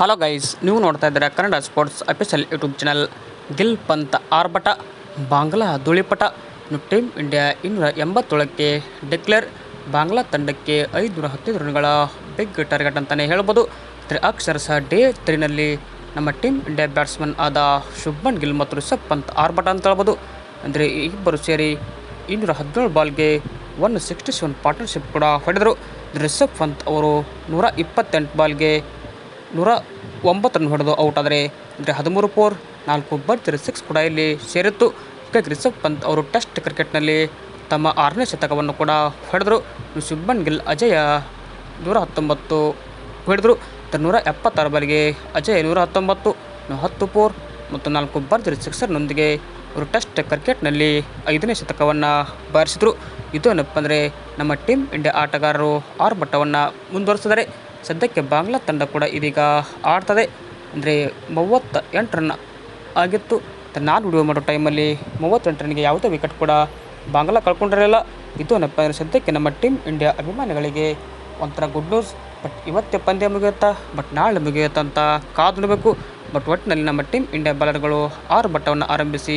Hello guys ನೀವು ನೋಡ್ತಾ ಇದ್ದೀರಾ Kannada sports official YouTube channel Gill Pant ಆರ್ಭಟ, ಬಾಂಗ್ಲಾ ಧೂಳಿಪಟ ಟೀಮ್ ಇಂಡಿಯಾ ಇನ್ನೂರ ಎಂಬತ್ತೇಳಕ್ಕೆ ಡಿಕ್ಲೇರ್ ಬಾಂಗ್ಲಾ ತಂಡಕ್ಕೆ ಐದುನೂರ ಹತ್ತೈದು ರನ್ಗಳ ಬಿಗ್ ಟಾರ್ಗೆಟ್ ಅಂತಲೇ ಹೇಳ್ಬೋದು. ಅಕ್ಷರ ಅಕ್ಷರಶಃ ಡೇ ತ್ರೀನಲ್ಲಿ ನಮ್ಮ ಟೀಮ್ ಇಂಡಿಯಾ ಬ್ಯಾಟ್ಸ್ಮನ್ ಆದ ಶುಭನ್ ಗಿಲ್ ಮತ್ತು ರಿಷಬ್ ಪಂತ್ ಆರ್ಭಟ ಅಂತ ಹೇಳ್ಬೋದು. ಅಂದರೆ ಇಬ್ಬರು ಸೇರಿ ಇನ್ನೂರ ಹದಿನೇಳು ಬಾಲ್ಗೆ ಒನ್ ಸಿಕ್ಸ್ಟಿ ಸೆವೆನ್ ಪಾರ್ಟ್ನರ್ಶಿಪ್ ಕೂಡ ಹೊಡೆದರು. ರಿಷಬ್ ಪಂತ್ ಅವರು ನೂರ ಇಪ್ಪತ್ತೆಂಟು ಬಾಲ್ಗೆ ನೂರ ಒಂಬತ್ತು ರನ್ ಹೊಡೆದು ಔಟ್ ಆದರೆ ಅಂದರೆ ಹದಿಮೂರು ಫೋರ್ ನಾಲ್ಕು ಭರ್ಜರಿ ಸಿಕ್ಸ್ ಕೂಡ ಇಲ್ಲಿ ಸೇರಿತ್ತು. ಹೀಗಾಗಿ ರಿಷಬ್ ಪಂತ್ ಅವರು ಟೆಸ್ಟ್ ಕ್ರಿಕೆಟ್ನಲ್ಲಿ ತಮ್ಮ ಆರನೇ ಶತಕವನ್ನು ಕೂಡ ಹೊಡೆದರು. ಶುಭನ್ ಗಿಲ್ ಅಜಯ ನೂರ ಹತ್ತೊಂಬತ್ತು ಹೊಡೆದರು. ನೂರ ಎಪ್ಪತ್ತಾರು ಬಾರಿಗೆ ಅಜಯ್ ನೂರ ಹತ್ತೊಂಬತ್ತು ಹತ್ತು ಫೋರ್ ಮತ್ತು ನಾಲ್ಕು ಭರ್ಜರಿ ಸಿಕ್ಸರ್ನೊಂದಿಗೆ ಅವರು ಟೆಸ್ಟ್ ಕ್ರಿಕೆಟ್ನಲ್ಲಿ ಐದನೇ ಶತಕವನ್ನು ಬಾರಿಸಿದರು. ಇದು ಏನಪ್ಪ ಅಂದರೆ ನಮ್ಮ ಟೀಮ್ ಇಂಡಿಯಾ ಆಟಗಾರರು ಆರ್ಭಟವನ್ನು ಮುಂದುವರಿಸಿದರೆ. ಸದ್ಯಕ್ಕೆ ಬಾಂಗ್ಲಾ ತಂಡ ಕೂಡ ಇದೀಗ ಆಡ್ತದೆ. ಅಂದರೆ ಮೂವತ್ತ ಎಂಟು ರನ್ ಆಗಿತ್ತು. ನಾನು ವಿಡಿಯೋ ಮಾಡೋ ಟೈಮಲ್ಲಿ ಮೂವತ್ತೆಂಟು ರನ್ಗೆ ಯಾವುದೇ ವಿಕೆಟ್ ಕೂಡ ಬಾಂಗ್ಲಾ ಕಳ್ಕೊಂಡಿರಲಿಲ್ಲ. ಇದು ಏನಪ್ಪ ಅಂದರೆ ಸದ್ಯಕ್ಕೆ ನಮ್ಮ ಟೀಮ್ ಇಂಡಿಯಾ ಅಭಿಮಾನಿಗಳಿಗೆ ಒಂಥರ ಗುಡ್ ನ್ಯೂಸ್ ಬಟ್ ಇವತ್ತೇ ಪಂದ್ಯ ಮುಗಿಯುತ್ತಾ? ಬಟ್ ನಾಳೆ ಮುಗಿಯುತ್ತಂತ ಅಂತ ಬಟ್ ಒಟ್ಟಿನಲ್ಲಿ ನಮ್ಮ ಟೀಮ್ ಇಂಡಿಯಾ ಬಾಲರ್ಗಳು ಆರು ಬಟ್ಟವನ್ನು ಆರಂಭಿಸಿ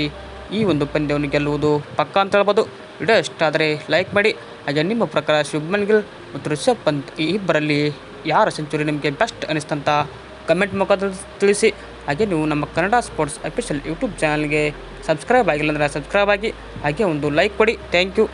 ಈ ಒಂದು ಪಂದ್ಯವನ್ನು ಗೆಲ್ಲುವುದು ಪಕ್ಕ ಅಂತ ಹೇಳ್ಬೋದು. ವಿಡಿಯೋ ಇಷ್ಟ ಆದರೆ ಲೈಕ್ ಮಾಡಿ. ಹಾಗೆ ನಿಮ್ಮ ಪ್ರಕಾರ ಶುಭ್ಮನ್ ಗಿಲ್ ಮತ್ತು ರಿಷಬ್ ಪಂತ್ ಈ ಇಬ್ಬರಲ್ಲಿ ಯಾರ ಸೆಂಚುರಿ ನಿಮಗೆ ಬೆಸ್ಟ್ ಅನಿಸ್ತಂತ ಕಮೆಂಟ್ ಮುಖಾಂತರ ತಿಳಿಸಿ. ಹಾಗೆ ನೀವು ನಮ್ಮ ಕನ್ನಡ ಸ್ಪೋರ್ಟ್ಸ್ ಅಫಿಷಿಯಲ್ ಯೂಟ್ಯೂಬ್ ಚಾನಲ್ಗೆ ಸಬ್ಸ್ಕ್ರೈಬ್ ಆಗಿಲ್ಲ ಅಂದರೆ ಸಬ್ಸ್ಕ್ರೈಬ್ ಆಗಿ, ಹಾಗೆ ಒಂದು ಲೈಕ್ ಕೊಡಿ. Thank you.